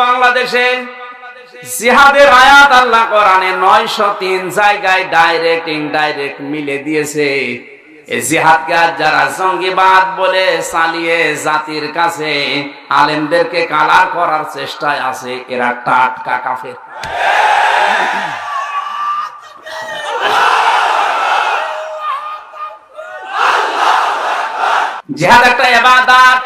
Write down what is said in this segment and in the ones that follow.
বাংলাদেশে জিহাদের আয়াত আল্লাহ কোরআনে নয়শো তিন জায়গায় ডাইরেক্ট ইনডাইরেক্ট মিলে দিয়েছে। কালার করার চেষ্টায় আছে, এরা জিহাদ একটা এবাদাত।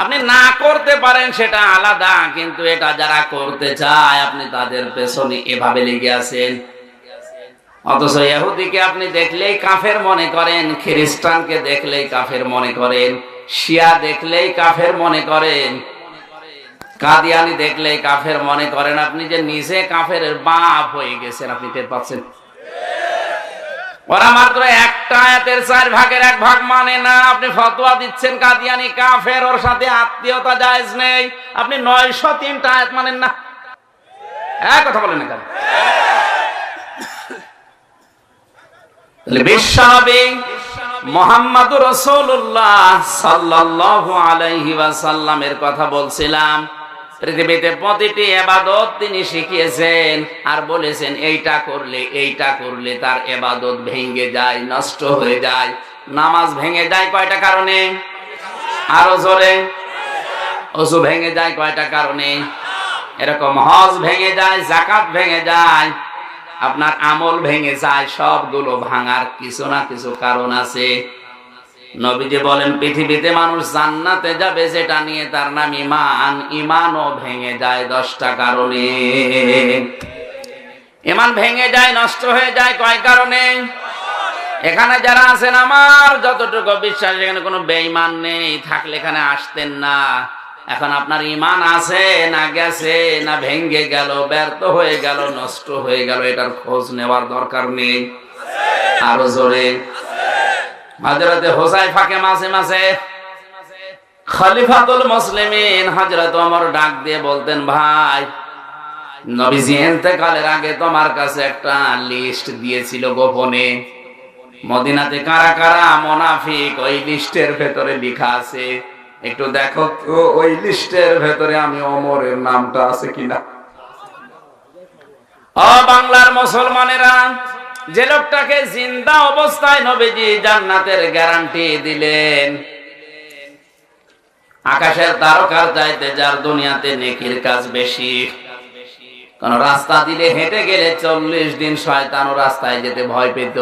আপনি না করতে পারেন সেটা আলাদা, কিন্তু এটা যারা করতে চায়, আপনি তাদের পেছনে এভাবে লেগে আছেন। অথচ ইহুদিকে আপনি দেখলেই কাফের মনে করেন, খ্রিস্টানকে দেখলেই কাফের মনে করেন, শিয়া দেখলেই কাফের মনে করেন, কাদিয়ানি দেখলেই কাফের মনে করেন। আপনি যে নিজে কাফের বাপ হয়ে গেছেন, আপনি টের পাচ্ছেন? ওরা মাত্র একটা আয়াতের চার ভাগের এক ভাগ মানে না। আপনি ফতোয়া দিচ্ছেন কাদিয়ানি কাফের, ওর সাথে আত্মীয়তা জায়েজ নেই। আপনি নয়শো তিনটা আয়াত মানেন না। এক কথা বলেন না বিশ্বনবী রসুল্লাহ সাল্লাল্লাহু আলাইহি কথা বলছিলাম। পৃথিবীতে প্রতিটি এবাদত তিনি শিখিয়েছেন আর বলেছেন, এইটা করলে এইটা করলে তার এবাদত ভেঙে যায়, নষ্ট হয়ে যায়। নামাজ ভেঙে যায় কয়টা কারণে? আরও জোরে। অজু ভেঙে যায় কয়টা কারণে? এরকম হজ ভেঙে যায় জাকাত ভেঙে যায়, আপনার আমল ভেঙে যায়, সবগুলো ভাঙার কিছু না কিছু কারণ আছে। নবীজি বলেন, পৃথিবীতে মানুষ জান্নাতে যাবে, যেটা নিয়ে তার নাম ইমান ইমানও ভেঙে যায় দশটা কারণে। ইমান ভেঙে যায়, নষ্ট হয়ে যায় কয় কারণে? এখানে যারা আছেন আমার, যতটুকু বিশ্বাস, এখানে কোনো বেঈমান নেই, থাকলে এখানে আসতেন না। এখন আপনার ইমান আছে না গেছে, না ভেঙ্গে গেল, ব্যর্থ হয়ে গেল, নষ্ট হয়ে গেল, এটার খোঁজ নেওয়ার দরকার নেই। আরও জোরে। হাজরতে হোসাই ফাঁকে মাঝে মাঝে খলিফাতুল মুসলিমিন হযরত ওমর ডাক দিয়ে বলতেন, ভাই, নবীজি ইন্তেকালের আগে তোমার কাছে একটা লিস্ট দিয়েছিল গোপনে। মদিনাতে কারা কারা মোনাফিক ওই লিস্টের ভেতরে লেখা আছে। একটু দেখো তো ওই লিস্টের ভেতরে আমি অমরের নামটা আছে কিনা? ও বাংলার মুসলমানেরা যে লোকটাকে জিন্দা অবস্থায় নবীজি জান্নাতের গ্যারান্টি দিলেন। আকাশের তারকার চাইতে যার দুনিয়াতে নেকির কাজ বেশি। কোন রাস্তা দিলে হেঁটে গেলে চল্লিশ দিন শয়তান রাস্তায় যেতে ভয় পেত।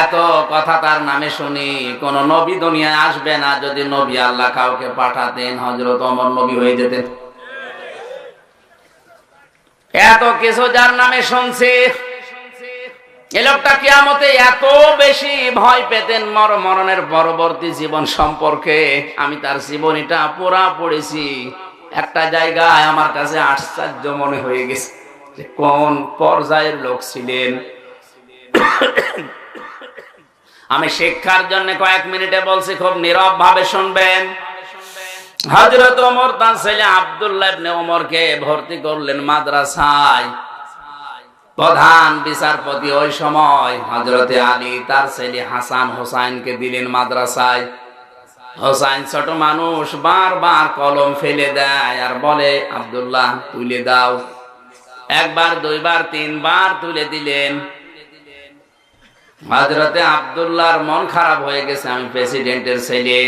এত কথা তার নামে শুনি, কোন নবী দুনিয়ায় আসবে না যদি নবী আল্লাহ কাউকে পাঠাতেন হজরত অমর নবী হয়ে যেতেন। এত কিছু যার নামে শুনছি। এ লোকটা কিয়ামতে এত বেশি ভয় পেতেন মর মরণের পরবর্তী জীবন সম্পর্কে। আমি তার জীবনীটা পুরা পড়েছি। একটা জায়গায় আমার কাছে আশ্চর্য মনে হয়ে গেছে যে কোন পর্যায়ের লোক ছিলেন। আমি শিক্ষার জন্য কয়েক মিনিটে বলছি, খুব নীরব ভাবে শুনবেন। হজরত ওমর তার ছেলে আবদুল্লাহ ওমরকে ভর্তি করলেন মাদ্রাসায়। প্রধান বিচারপতি ওই সময় হজরতে আলী, তার ছেলে হাসান হোসাইনকে দিলেন মাদ্রাসায়। হোসাইন ছোট মানুষ, বারবার কলম ফেলে দেয় আর বলে, আব্দুল্লাহ, তুলে দাও। একবার, দুইবার, তিনবার তুলে দিলেন। হজরতে আবদুল্লাহর মন খারাপ হয়ে গেছে, আমি প্রেসিডেন্টের ছেলে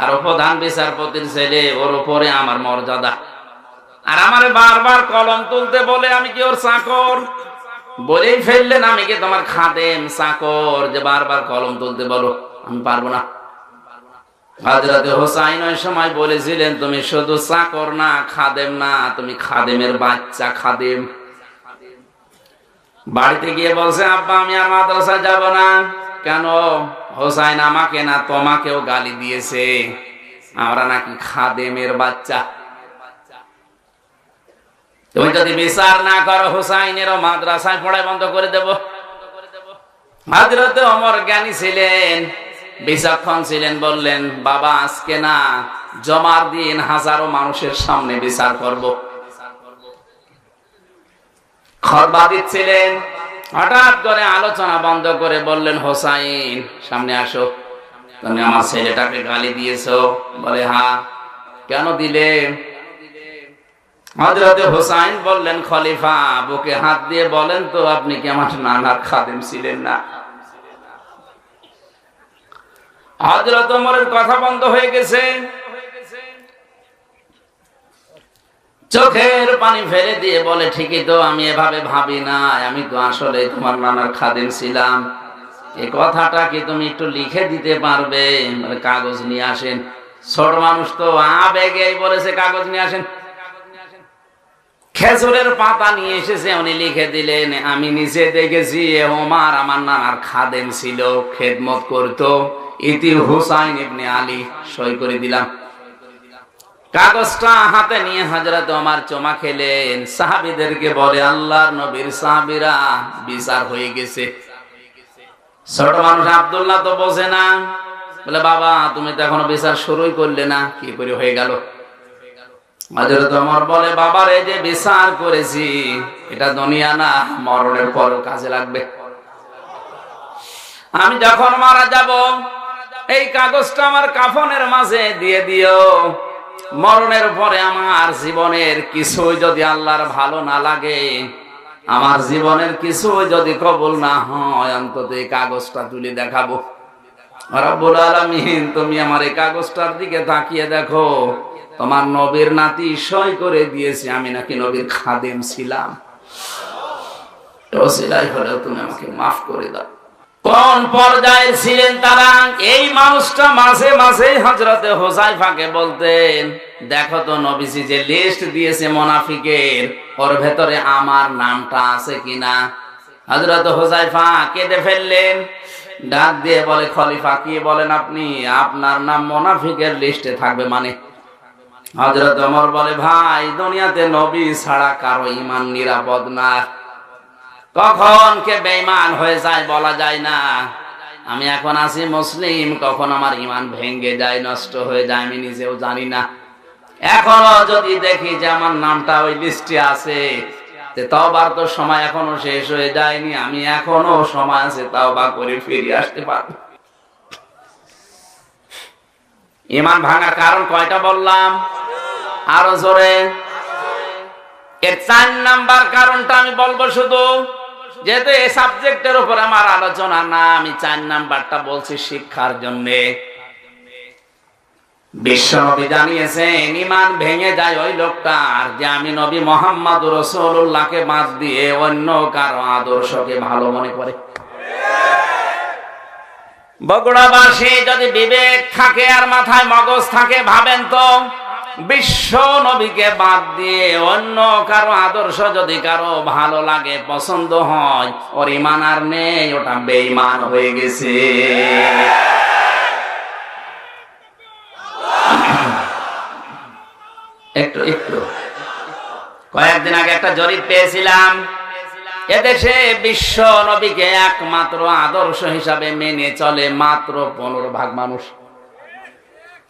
আর প্রধান বিচারপতির ছেলে, ওর উপরে আমার মর্যাদা। আর আমার বারবার কলম তুলতে বলে, আমি কি ওর চাকর? বলেই ফেললেন, আমি কি তোমার খাদেম চাকর? যে বারবার কলম তুলতে বলো, আমি পারব না। সময় বলেছিলেন, তুমি শুধু চাকর না, খাদেম না, তুমি খাদেমের বাচ্চা, খাদেম। বাড়িতে গিয়ে বলছে, আব্বা, আমি আর মাদ্রাসায় যাব না। কেন? হোসাইন আমাকে না তোমাকেও গালি দিয়েছে। আমরা নাকি খাদেমের বাচ্চা। তুমি যদি বিচার না করো হুসাইনেরও মাদ্রাসায় পড়ায় বন্ধ করে দেব। হাজরতে অমর জ্ঞানী ছিলেন, বিচক্ষণ ছিলেন, বললেন, বাবা, আজকে না, জমার দিন হাজারো মানুষের সামনে বিচার করব। খরবা দিচ্ছিলেন হঠাৎ করে আলোচনা বন্ধ করে বললেন, হোসাইন, সামনে আসো। তুমি আমার ছেলেটাকে গালি দিয়েছ। বলে হ্যাঁ। কেন দিলে? হজরতে হোসাইন বললেন, খলিফা, বুকে হাত দিয়ে বলেন তো, আপনি কি আমার নানার খাদেম ছিলেন না? হজরত কথা বন্ধ হয়ে গেছে। চোখের পানি ফেলে দিয়ে বলে, ঠিকই তো, আমি এভাবে ভাবি না আমি তো আসলে তোমার নানার খাদেম ছিলাম। এ কথাটা কি তুমি একটু লিখে দিতে পারবে? মানে কাগজ নিয়ে আসেন। ছোট মানুষ তো আবেগে বলেছে, কাগজ নিয়ে আসেন। খেজুরের পাতা নিয়ে এসেছে, উনি লিখে দিলেন, আমি নিচে দেখেছি ওমার, আমার নানার খাদেম ছিল, খেদমত করতো। ইতি হুসাইন ইবনে আলী সই করে দিলাম। কাগজটা হাতে নিয়ে হজরত ওমার চমা খেলেন। সাহাবিদেরকে বলে, আল্লাহর নবীর সাহাবিরা বিচার হয়ে গেছে। ছোট মানুষ আব্দুল্লাহ তো বোঝে না। বলে, বাবা, তুমি তো এখনও বিচার শুরুই করলে না, কি করে হয়ে গেল? বলে, বাবার এই যে বিচার করেছি, এটা দুনিয়া না, মরণের পরও কাজে লাগবে। আমি যখন মারা যাব, এই কাগজটা আমার কাফনের মাঝে দিয়ে দিও। মরণের পরে আমার জীবনের কিছু যদি আল্লাহর ভালো না লাগে, আমার জীবনের কিছু যদি কবুল না হয়, অন্তত এই কাগজটা তুলে দেখাবো। আর রব্বুল আলামিন, তুমি আমার এই কাগজটার দিকে তাকিয়ে দেখো। তোমার নবীর নাতি সই করে দিয়েছি, আমি নাকি নবীর খাদেম ছিলাম। আমাকে মাফ করে দাও। কোন পর্যায়ে ছিলেন তারা? এই মানুষটা বলতেন, দেখো তো যে লিস্ট দিয়েছে ওর ভেতরে আমার নামটা আছে কিনা? হজরত হোসাইফা কেঁদে ফেললেন, ডাক দিয়ে বলে, খলিফা, কি বলেন আপনি? আপনার নাম মোনাফিকের লিস্টে থাকবে মানে হজরত ওমর বলে, ভাই, দুনিয়াতে নবী ছাড়া কারও ইমান নিরাপদ না। কখন কে হয়ে যায় বলা যায় না। আমি এখন আছি মুসলিম, কখন আমার ইমান ভেঙ্গে যায়, নষ্ট হয়ে যায়, আমি নিজেও জানি না। এখনও যদি দেখি যে আমার নামটা ওই লিস্টে আছে তবার তো সময় এখনও শেষ হয়ে যায়নি, আমি এখনও সময় আছে তাওবা করে ফিরে আসতে পারব। ইমান ভাঙার কারণ কয়টা বললাম? আরও জোরে। এর চার নাম্বার কারণটা আমি বলব শুধু, যেহেতু এই সাবজেক্টের উপর আমার আলোচনা না, আমি চার নাম্বারটা বলছি শিক্ষার জন্যে। বিশ্ব নবী জানিয়েছেন, ইমান ভেঙে যায় ওই লোকটার যে আমি নবী মোহাম্মদ রসুল্লাহকে বাদ দিয়ে অন্য কারও আদর্শকে ভালো মনে করে। বগুড়াবাসী যদি বিবেক থাকে আর মাথায় মগজ থাকে, ভাবেন তো বিশ্ব নবীকে বাদ দিয়ে অন্য কারও আদর্শ যদি কারও ভালো লাগে, পছন্দ হয়, ওর ইমান আর নেই, ওটা বেইমান হয়ে গেছে। একটু একটু। কয়েকদিন আগে একটা জরিপ পেয়েছিলাম। এদেশে বিশ্ব নবীকে একমাত্র আদর্শ হিসাবে মেনে চলে মাত্র পনেরো ভাগ মানুষ।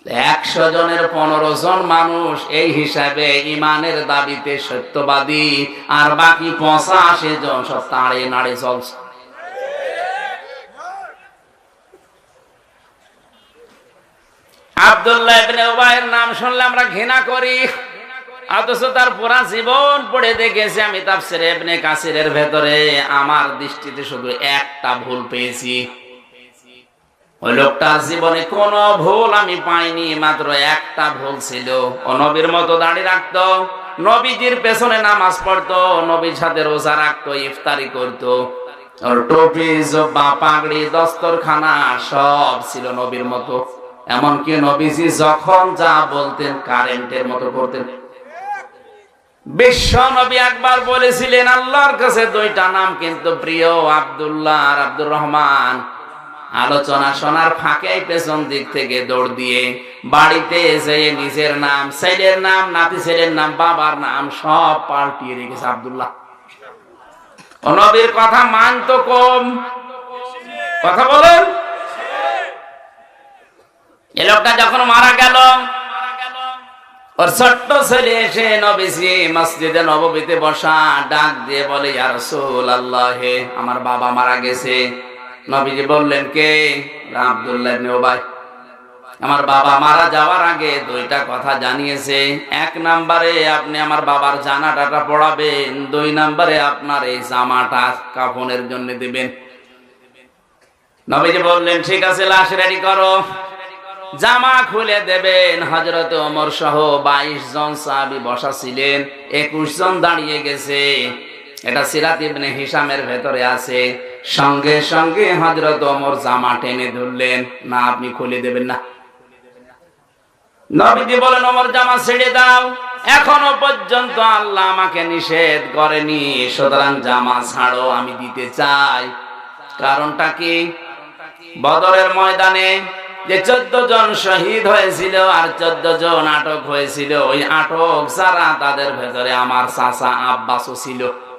একশো জনের পনেরো জন মানুষ এই হিসাবে ইমানের দাবিতে সত্যবাদী, আর বাকি পঁচাশি জন সব তাড়ে নাড়ে চলছে। নাম শুনলে আমরা করি। তার পুরা জীবন দেখেছি আমি তাফসিরে ইবনে কাসিরের ভেতরে। আমার দৃষ্টিতে শুধু একটা ভুল পেয়েছি। ওই লোকটার জীবনে কোন ভুল আমি পাইনি, মাত্র একটা ভুল ছিল। ও নবীর মতো দাঁড়িয়ে রাখতো, নবীজির পেছনে নামাজ পড়তো, নবীর সাথে রোজা রাখতো, ইফতারি করতো। এমনকি নবীজি যখন যা বলতেন মতো করতেন। বিশ্ব নবী একবার বলেছিলেন, আল্লাহর কাছে দুইটা নাম কিন্তু প্রিয়, আব্দুল্লাহ আর আব্দুর রহমান। আলোচনা শোনার ফাঁকে পেছন দিক থেকে দৌড় দিয়ে বাড়িতে এসে নিজের নাম, ছেলের নাম, নাতি ছেলের নাম, বাবার নাম সব পাল্টিয়ে রেখেছে আব্দুল্লাহ। ও নবীর কথা মান তো কম। কথা বলেন। এ লোকটা যখন মারা গেল, ওর ছোট্ট ছেলে এসে নবীজি মসজিদে নববীতে বসা ডাক দিয়ে বলে আমার বাবা মারা গেছে। নবীজি বললেন, কে? আব্দুল্লাহ ইবনে আমার বাবা মারা যাওয়ার আগে দুইটা কথা জানিয়েছে। এক নাম্বারে আপনি আমার বাবার জানাটাটা পড়াবেন, দুই নাম্বারে আপনার এই জামাটা কাফনের জন্য দিবেন। নবীজি বললেন, ঠিক আছে, লাশ রেডি করো। জামা খুলে দেবেন। হজরত ওমর সহ বাইশ জন সাহাবি বসা ছিলেন, একুশ জন দাঁড়িয়ে গেছে। এটা সিরাত ইবনে হিসামের ভেতরে আছে। সঙ্গে সঙ্গে হজরত ওমর জামা টেনে ধরলেন। না, আপনি খুলে দেবেন না। নবীজি বলেন, ওমর জামা ছেড়ে দাও। এখনও পর্যন্ত আল্লাহ আমাকে নিষেধ করেনি। সুতরাং জামা ছাড়ো, আমি দিতে চাই। কারণটা কি? বদরের ময়দানে যে চোদ্দ জন শহীদ হয়েছিল আর চোদ্দ জন আটক হয়েছিল, ওই আটক যারা তাদের ভেতরে আমার চাচা আব্বাসও ছিল।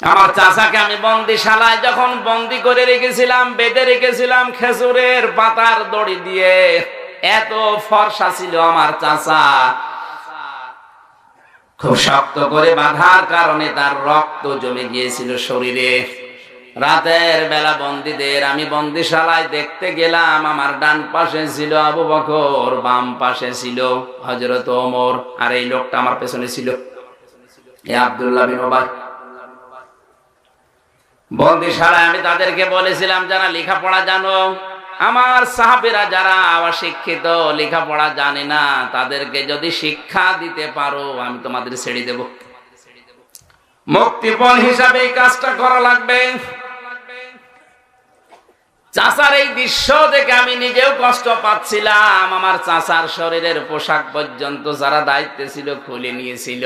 আমার চাচাকে আমি বন্দিশালায় যখন বন্দি করে রেখেছিলাম, বেঁধে রেখেছিলাম খেজুরের পাতার দড়ি দিয়ে, এত ফর্সা ছিল আমার চাচা। খুব শক্ত করে বাঁধার কারণে তার রক্ত জমে গিয়েছিল শরীরে। রাতের বেলা বন্দীদের আমি বন্দিশালায় দেখতে গেলাম, আমার ডান পাশে ছিল আবু বকর, বাম পাশে ছিল হজরত ওমর, আর এই লোকটা আমার পেছনে ছিল। আব্দুল্লাহ বিন ওবাই। বন্দিশালায় আমি তাদেরকে বলেছিলাম, যারা লেখাপড়া জানো, আমার সাহাবেরা যারা অশিক্ষিত, লেখাপড়া জানে না, তাদেরকে যদি শিক্ষা দিতে পারো, আমি তোমাদের ছেড়ে দেব। মুক্তিপণ হিসাবে এই কাজটা করা লাগবে। চাচার এই দৃশ্য দেখে আমি নিজেও কষ্ট পাচ্ছিলাম। আমার চাচার শরীরের পোশাক পর্যন্ত যারা দায়িত্বে ছিল, খুলে নিয়েছিল।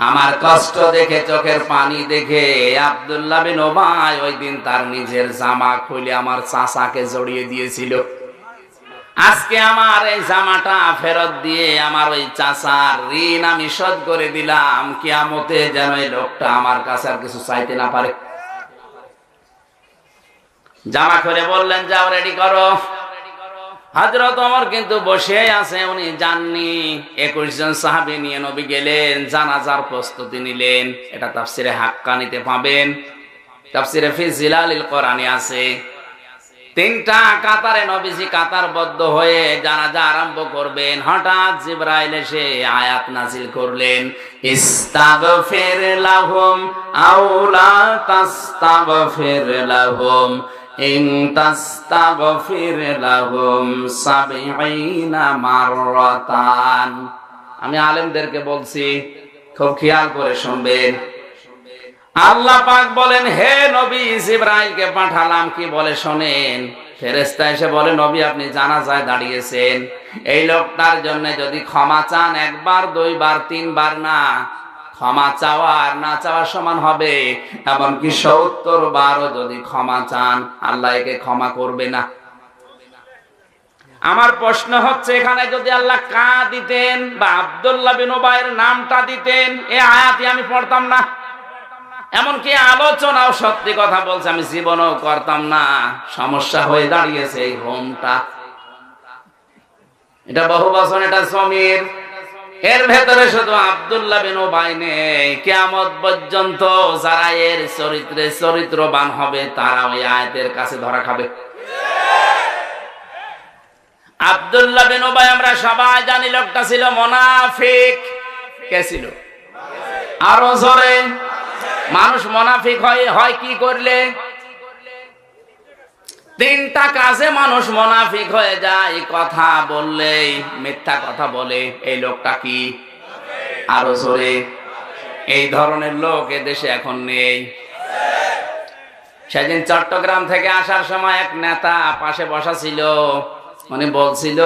আমার কষ্ট দেখে, চোখের পানি দেখে আব্দুল্লাহ বিন ওবাই ওই দিন তার নিজের জামা খুলে আমার চাচাকে জড়িয়ে দিয়েছিল। আজকে আমার এই জামাটা ফেরত দিয়ে আমার ওই চাচার ঋণ আমি শোধ করে দিলাম। কিয়ামতে যেন এই লোকটা আমার কাছে আর কিছু চাইতে না পারে। জামা করে বললেন, যাও রেডি করো। হজরত অমর কিন্তু বসে আছে, উনি জাননি। একুশ জন সাহাবি নিয়ে নবী গেলেন, জানাজার প্রস্তুতি নিলেন। এটা তাফসিরে হাক্কা নিতে পাবেন। তাফসিরে ফিজিলালিল কোরআনে আছে। তিনটা কাতারে নবীজি কাতারবদ্ধ হয়ে জানাজা আরম্ভ করবেন। হঠাৎ জিব্রাইল এসে আয়াত নাজিল করলেন, ইস্তাগফির লাহুম আউলা তাস্তাগফির লাহুম। ইন তাস্তাগফির লাহুম সাবঈনা মাররাতান আমি আলেমদেরকে বলছি, খুব খেয়াল করে শুনবেন। আল্লাহ পাক বলেন, হে নবী জিব্রাইলকে পাঠালাম কি বলে শোনেন। ফেরেস্তা এসে বলে, নবী আপনি জানা যায় দাঁড়িয়েছেন। এই লোকটার জন্য যদি ক্ষমা চান, একবার, দুইবার, তিনবার না। ক্ষমা চাওয়া আর না চাওয়ার সমান হবে। এমনকি সত্তর বারও যদি ক্ষমা চান, আল্লাহ একে ক্ষমা করবে না। আমার প্রশ্ন হচ্ছে, এখানে যদি আল্লাহ কা দিতেন বা আবদুল্লাহ বিন ওবাইয়ের নামটা দিতেন, এ আয়াতি আমি পড়তাম না। এমনকি আলোচনাও সত্যি কথা বলছে, আমি জীবনও করতাম না। সমস্যা হয়ে দাঁড়িয়েছে এই হোমটা এটা বহু বছর এটা সমীর এর ভেতরে শুধু আবদুল্লাহ বিন ওবাই নেই। পর্যন্ত যারা এর চরিত্রে চরিত্রবান হবে, তারা ওই কাছে ধরা খাবে। আবদুল্লাহ বিন ওবাই আমরা সবাই জানি লোকটা ছিল মোনাফিক। কে ছিল? আরও জোরে। মানুষ মোনাফিক হয় হয় কি করলে? তিনটা কাজে মানুষ মোনাফিক হয়ে যায়, কথা বললেই মিথ্যা কথা বলে। এই লোকটা কি? আরও জোরে। এই ধরনের লোক দেশে এখন নেই। সেদিন চট্টগ্রাম থেকে আসার সময় এক নেতা পাশে বসা ছিল। মানে বলছিল,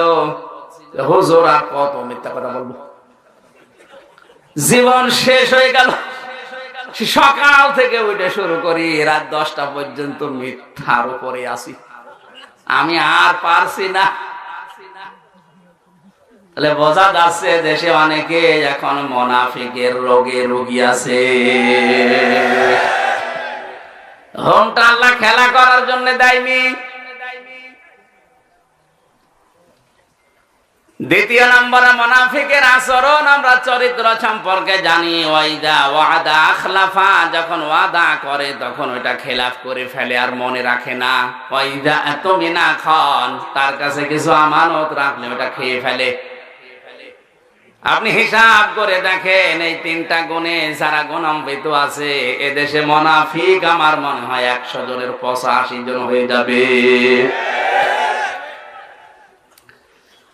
হুজুর, আর কত মিথ্যা কথা বলব? জীবন শেষ হয়ে গেল। সকাল থেকে উঠে শুরু করি, রাত দশটা পর্যন্ত মিথ্যার উপরে আসি আমি আর পারছি না। তাহলে বোঝা যাচ্ছে দেশে অনেকে এখন মোনাফিকের রোগে রোগী আছে। হোমটা আল্লাহ খেলা করার জন্য দেয়নি। দ্বিতীয় নম্বরে, মোনাফিকের আচরণ আমরা চরিত্র সম্পর্কে জানি। ওয়াইদা ওয়াদা আখলাফা, যখন ওয়াদা করে তখন ওইটা খেলাফ করে ফেলে আর মনে রাখে না। ওয়াইদা এত মিনা খান, তার কাছে কিছু আমানত রাখলে ওটা খেয়ে ফেলে। আপনি হিসাব করে দেখেন, এই তিনটা গুণে যারা গুণান্বিত আছে, এদেশে মনাফিক আমার মনে হয় একশো জনের পঁচাশি জন হয়ে যাবে।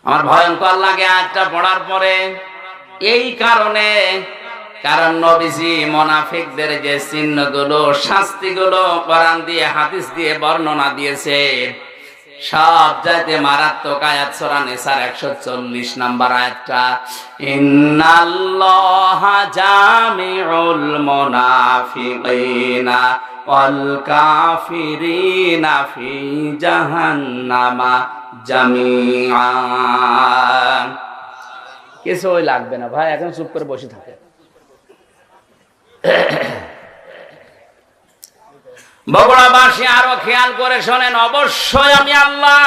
আমার ভয়ঙ্কর লাগে আজটা পড়ার পরে। এই কারণে, কারণ নবীজি মোনাফিকদের যে চিহ্নগুলো, শাস্তিগুলো কোরআন দিয়ে, হাদিস দিয়ে বর্ণনা দিয়েছে, সব যাইতে মারাত্মক আয়াত সূরা নিসার 140 নাম্বার আয়াতটা, ইন্নাল্লাহা জামিউল মুনাফিকিনা ওয়াল কাফিরিনা ফি জাহান্নামা। জামিআ কিছুই লাগবে না ভাই এখন চুপ করে বসে থাকে। বগুড়াবাসী আরও খেয়াল করে শোনেন অবশ্যই আমি আল্লাহ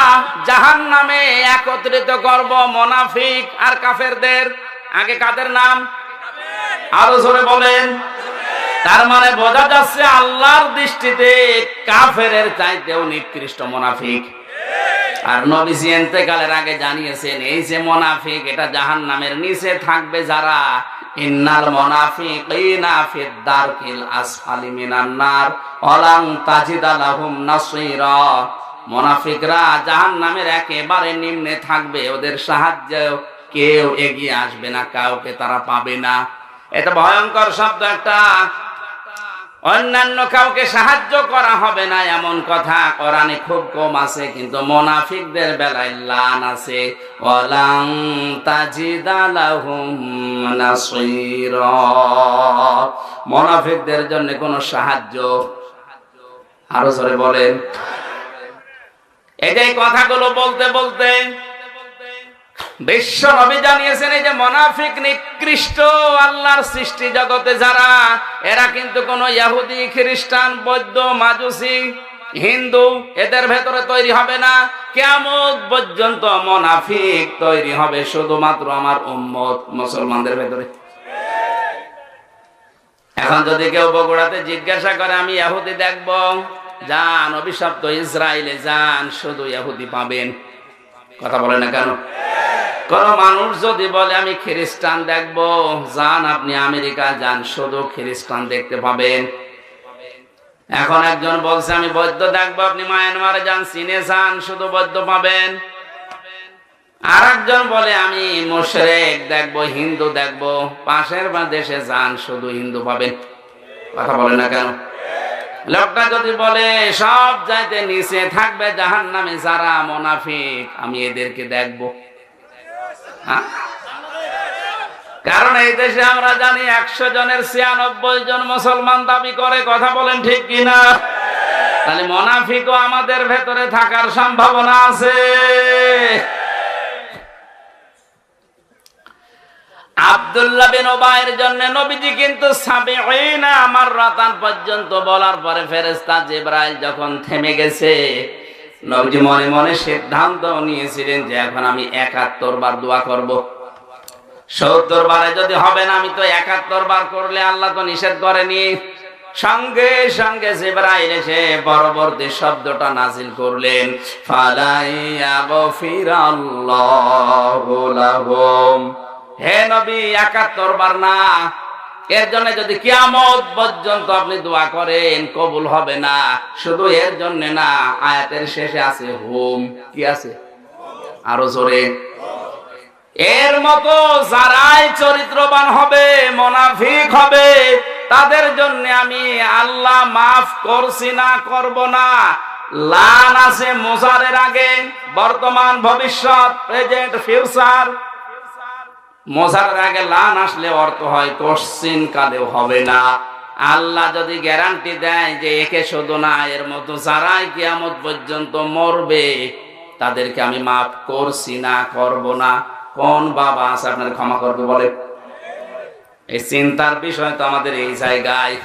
জাহান নামে একত্রিত করব মোনাফিক আর কাফেরদের। আগে কাদের নাম? আরও জোরে বলেন। তার মানে বোঝা যাচ্ছে আল্লাহর দৃষ্টিতে কাফের চাইতেও নিকৃষ্ট মোনাফিক। আর নবীজি এতেকালের আগে জানিয়েছেন, এই যে মোনাফিক, এটা জাহান নামের নিচে থাকবে যারা। মুনাফিকরা জাহান্নামের একেবারে নিম্নে থাকবে, ওদের সাহায্য কেউ এগিয়ে আসবে না, কাউকে তারা পাবে না। এটা ভয়ঙ্কর শব্দ একটা। অন্যান্য কাউকে সাহায্য করা হবে না, এমন কথা কোরআনে খুব কম আছে, কিন্তু মোনাফিকদের বেলায় লান আছে। ওয়ালাং তাজিদালাহুম নাসীরা। মোনাফিকদের জন্য কোনো সাহায্য? আরও জোরে বলেন। এই কথাগুলো বলতে বলতে বিশ্ব নবী জানিয়েছেন এই যে মনাফিক নিকৃষ্ট আল্লাহর সৃষ্টি জগতে যারা, এরা কিন্তু কোন ইহুদি খ্রিস্টান, বৌদ্ধ, মাজুসি, হিন্দু, এদের ভেতরে তৈরি হবে না। কেমন পর্যন্ত মনাফিক তৈরি হবে শুধুমাত্র আমার উম্মত মুসলমানদের ভেতরে। এখন যদি কেউ বগুড়াতে জিজ্ঞাসা করে, আমি ইহুদি দেখব? যান অভিশপ্ত ইসরায়েলে যান, শুধু ইহুদি পাবেন। কথা বলে না কেন? কোন মানুষ যদি বলে, আমি খ্রিস্টান দেখব। যান আপনি আমেরিকা যান, শুধু খ্রিস্টান দেখতে পাবেন। এখন একজন বলছে, আমি বৈদ্য দেখব। আপনি মায়ানমারে যান, চীনে যান, শুধু বৈদ্য পাবেন। আর একজন বলে, আমি মুশরেক দেখব, হিন্দু দেখব। পাশের বা দেশে যান, শুধু হিন্দু পাবেন। কথা বলে না কেন? লোকটা যদি বলে, সব যাইতে নিচে থাকবে জাহান নামে যারা মোনাফিক, আমি এদেরকে দেখব? কারণ এই দেশে আমরা জানি একশো জনের ছিয়ানব্বই জন মুসলমান দাবি করে, কথা বলেন ঠিক কিনা? তাহলে মোনাফিকও আমাদের ভেতরে থাকার সম্ভাবনা আছে। আব্দুল্লাহ বিন ওবায়ের জন্য নবীজি কিন্তু আমার রাতান পর্যন্ত বলার পরে ফেরেশতা জিব্রাইল যখন থেমে গেছে নবীজি মনে মনে সিদ্ধান্ত নিয়েছিলেন যে এখন আমি একাত্তর বার দোয়া করব। সত্তর বারে যদি হবে না, আমি তো একাত্তর বার করলে আল্লাহ তো নিষেধ করেনি সঙ্গে সঙ্গে জিব্রাইল এসে পরবর্তী শব্দটা নাজিল করলেন হে নবী, একাত্তর বার না এর জন্য যদি কিয়ামত পর্যন্ত আপনি দোয়া করেন, কবুল হবে না। শুধু এর জন্য না, আয়াতের শেষে আছে, হোম, কি আছে? আরও জোরে। এর মতো যারাই চরিত্রবান হবে, মোনাফিক হবে, তাদের জন্য আমি আল্লাহ মাফ করছি না, করব না। লান আছে মোজারের আগে, বর্তমান ভবিষ্যৎ, প্রেজেন্ট, ফিউচার। মজার আগে লান আসলে অর্থ হয় কোশ্চিন কালেও হবে না। আল্লাহ যদি গ্যারান্টি দেয় যে একে শুধু না, এর মতো যারাই কিয়ামত পর্যন্ত মরবে, তাদেরকে আমি মাফ করছি না, করব না। কোন বাবা আছে আপনার ক্ষমা করবে বলে? এই চিন্তার বিষয় তো আমাদের এই জায়গায়।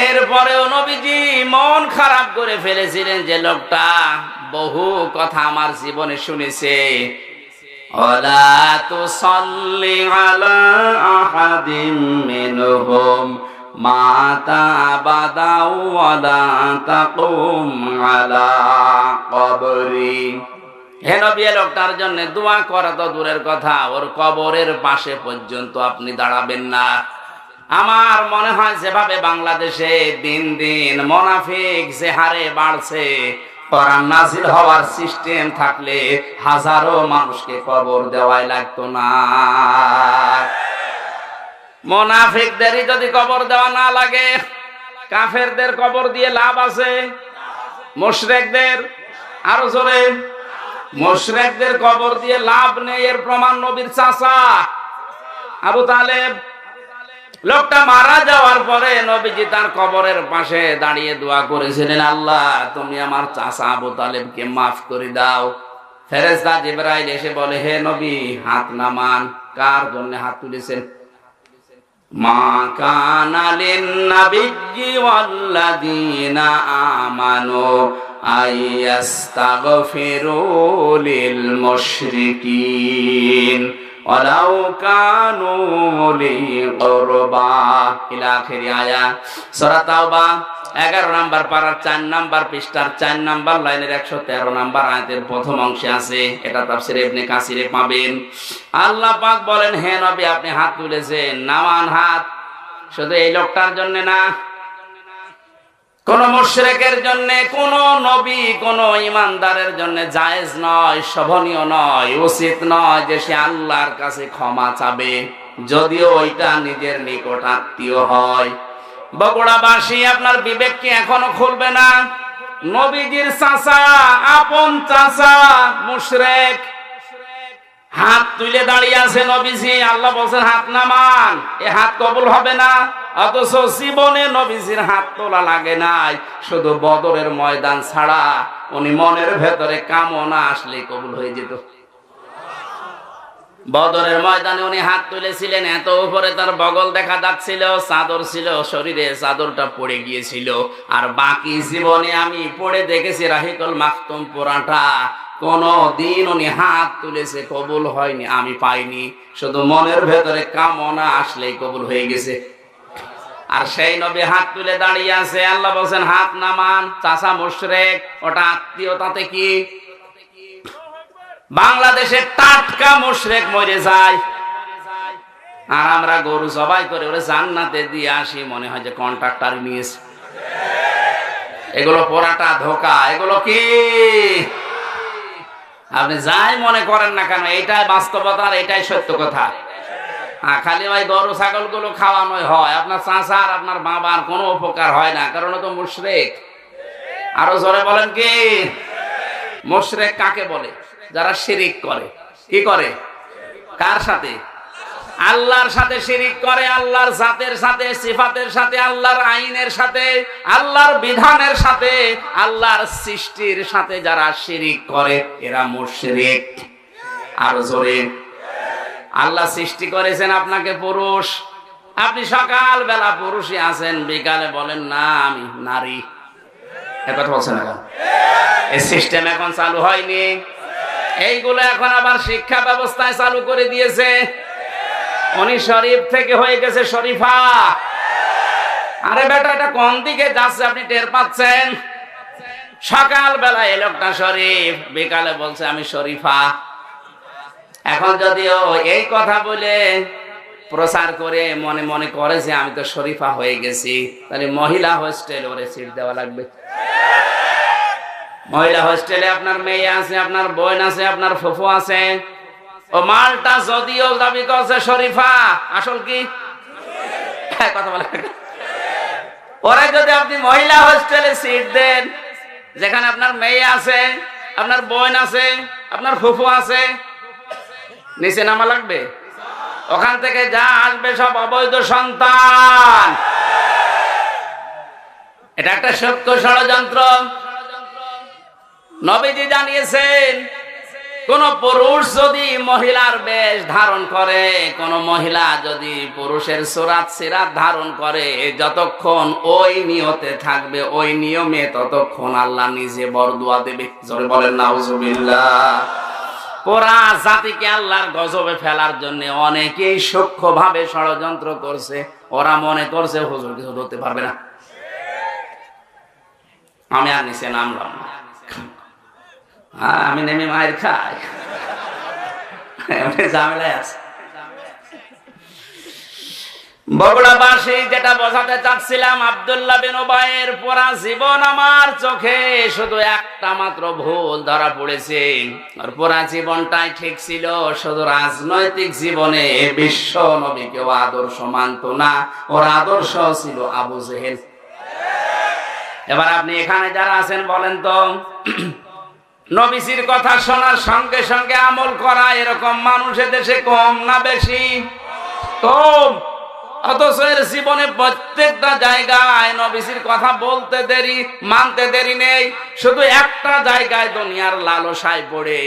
এরপরেও নবীজি মন খারাপ করে ফেলেছিলেন যে লোকটা বহু কথা আমার জীবনে শুনেছে। লোকটার জন্য দোয়া করা তো দূরের কথা, ওর কবরের পাশে পর্যন্ত আপনি দাঁড়াবেন না। আমার মনে হয় যেভাবে বাংলাদেশে দিন দিন মোনাফিক যে হারে বাড়ছে কোরআন নাজিল হওয়ার সিস্টেম থাকলে হাজারো মানুষকে কবর দেওয়াই লাগতো না। মোনাফিকদেরই যদি কবর দেওয়া না লাগে, কাফেরদের কবর দিয়ে লাভ আছে। মুশরিকদের আরও জোরে। মুশরিকদের কবর দিয়ে লাভ নেই, এর প্রমাণ নবীর চাচা আবু তালেব। লোকটা মারা যাওয়ার পরে নবীজি তার কবরের পাশে দাঁড়িয়ে দোয়া করেছিলেন, আল্লাহ, তুমি আমার চাচা আবু তালেবকে মাফ করে দাও। ফেরেশতা জিবরাইল এসে বলে, হে নবী, হাত নামান। কার জন্য হাত তুলেছেন? মা লিল ওয়ালাউ কানু লি কুরবা। ইলা আখিরি আয়া। সূরা তাওবা 11 নাম্বার পারার 4 নাম্বার পৃষ্ঠার 4 নাম্বার লাইনের 113 নাম্বার আয়াতের প্রথম অংশে আছে। এটা তাফসীর ইবনে কাসিরে পাবেন। আল্লাহ পাক বলেন, হে নবী, আপনি হাত তুলেছেন। নামান হাত। শুধু এই লোকটার জন্য না কোন মুশরিকের জন্য, কোন নবী, কোন ইমানদারের জন্য জায়েজ নয়, শোভনীয় নয়, উচিত নয় যে সে আল্লাহর কাছে ক্ষমা চাবে। যদিও ওইটা নিজের নিকট আত্মীয় হয়। বগুড়াবাসী, আপনার বিবেক কি এখনও খুলবে না? নবীজির চাচা, আপন চাচা, মুশরেক। হাত তুলে দাঁড়িয়ে আছে নবীজি, আল্লাহ বলছেন, হাত নামান, এ হাত কবুল হবে না। অথচ জীবনে নবীজির হাত তোলা লাগে নাই। শুধু বদরের ময়দান ছাড়া উনি মনের ভেতরে কামনা আসলে কবুল হয়ে যেত। বদরের ময়দানে উনি হাত তুলেছিলেন, এত উপরে তার বগল দেখা যাচ্ছিল, চাদর ছিল, শরীরে চাদরটা পড়ে গিয়েছিল। আর বাকি জীবনে আমি পড়ে দেখেছি রাহিকল মাখতুম পোড়াটা। কোনো দিন উনি হাত তুলেছে, কবুল হয়নি, আমি পাইনি। শুধু মনের ভেতরে কামনা আসলেই কবুল হয়ে গেছে। আর সেই নবী হাত তুলে দাঁড়িয়ে আছে। আল্লাহ বলছেন, হাত নামান চাষা মুশরেক, ওটা আত্মীয়তাতে কি? বাংলাদেশের টাটকা মুশরেক মরে যায়। আর আমরা গরু জবাই করে ওরে জান্নাতে দিয়ে আসি, মনে হয় যে কন্ট্রাক্টর নিয়েছে। এগুলো পোড়াটা ধোকা। এগুলো কি? আপনি যাই মনে করেন না কেন এটাই বাস্তবতা আর এটাই সত্য কথা। খালি ভাই গরু ছাগলগুলো খাওয়ানোই হয়। আপনার চাষা আর আপনার বাবার কোনো উপকার হয় না, কারণ তো মুশরেক। আরও জোরে বলেন কি? মুশরেক কাকে বলে? যারা শিরিক করে। কি করে? কার সাথে? আল্লাহর সাথে শিরিক করে, আল্লাহর জাতের সাথে, সিফাতের সাথে, আল্লাহর আইনের সাথে, আল্লাহর বিধানের সাথে, আল্লাহর সৃষ্টির সাথে যারা শিরিক করে, এরা মুশরিক। আর জোরে। আল্লাহ সৃষ্টি করেছেন আপনাকে পুরুষ। আপনি সকাল বেলা পুরুষই আছেন, বিকালে বলেন, না, আমি নারী। এ কথা বলছেন এখন? এই সিস্টেম এখন চালু হয়নি। এইগুলো এখন আবার শিক্ষা ব্যবস্থায় চালু করে দিয়েছে। উনি শরীফ থেকে হয়ে গেছে শরীফা। আরে বেটা, এটা কোন দিকে যাচ্ছে আপনি টের পাচ্ছেন? সকাল বেলা এই লোকটা শরীফ, বিকালে বলছে, আমি শরীফা। এখন যদিও এই কথা বলে প্রচার করে মনে মনে করে যে আমি তো শরীফা হয়ে গেছি তাহলে মহিলা হোস্টেল ওরে সিট দেওয়া লাগবে। মহিলা হোস্টেলে আপনার মেয়ে আছে আপনার বোন আছে আপনার ফুফু আছে। ও মালটা যদিও দাবি করছে শরীফা আসল কি? হ্যাঁ, কথা বলে ওরে যদি আপনি মহিলা হোস্টেলে সিট দেন যেখানে আপনার মেয়ে আছে আপনার বোন আছে আপনার ফুফু আছে নিচে নামা লাগবে? ওখান থেকে যা আসবে সব অবৈধ সন্তান। এটা একটা সত্য ষড়যন্ত্র। নবীজি জানিয়েছেন, কোন পুরুষ যদি মহিলার বেশ ধারণ করে, কোন মহিলা যদি পুরুষের সুরাত সিরাত ধারণ করে, যতক্ষণ ওই নিয়তে থাকবে, ওই নিয়মে ততক্ষণ আল্লাহ নিজে বরদুয়া দেবে। জোরে বলেন, নাউজুবিল্লাহ। পুরা জাতিকে আল্লাহর গজবে ফেলার জন্য অনেকেই সূক্ষ্ম ভাবে ষড়যন্ত্র করছে। ওরা মনে করছে হুজুর কিছু ধরতে পারবে না। আমি আর নিচে নামলাম হ্যাঁ, আমি নেমে মায়ের খাই। ঝামেলায় আছে। রাজনৈতিক জীবনে বিশ্ব নবীকেও আদর্শ মানত না, ওর আদর্শ ছিল আবু জেহেল। এবার আপনি এখানে যারা আছেন বলেন তো, নবীজির কথা শোনার সঙ্গে সঙ্গে আমল করা এরকম মানুষের দেশে কম না বেশি? কম। অথচ জীবনে প্রত্যেকটা জায়গায় নবীজির কথা বলতে দেরি, মানতে দেরি নেই। শুধু একটা জায়গায় দুনিয়ার লালসায় পড়ে।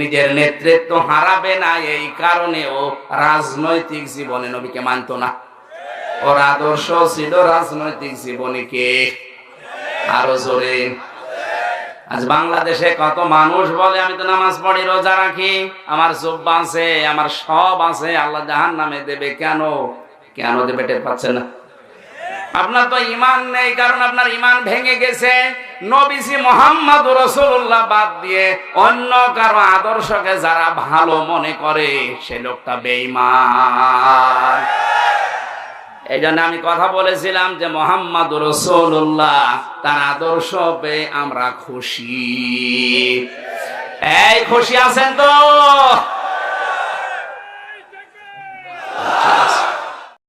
নিজের নেতৃত্ব হারাবে না, এই কারণে ও রাজনৈতিক জীবনে নবীকে মানতো না। ওর আদর্শ ছিল রাজনৈতিক জীবনে কে আরও জোরে। আজ বাংলাদেশে কত মানুষ বলে, আমি তো নামাজ পড়ি, রোজা রাখি, আমার জব্বা আছে, আমার সব আছে, আল্লাহ জাহান নামে দেবে কেন? কেন দেবে টের পাচ্ছে না। আপনার তো ইমান নেই, কারণ আপনার ইমান ভেঙে গেছে। নবীজি মোহাম্মদ রসুল্লাহ বাদ দিয়ে অন্য কারও আদর্শকে যারা ভালো মনে করে, সে লোকটা বেঈমান। এই জন্য আমি কথা বলেছিলাম যে মোহাম্মদ রসুল্লাহ তার আদর্শ পেয়ে আমরা খুশি। এই খুশি আছেন তো?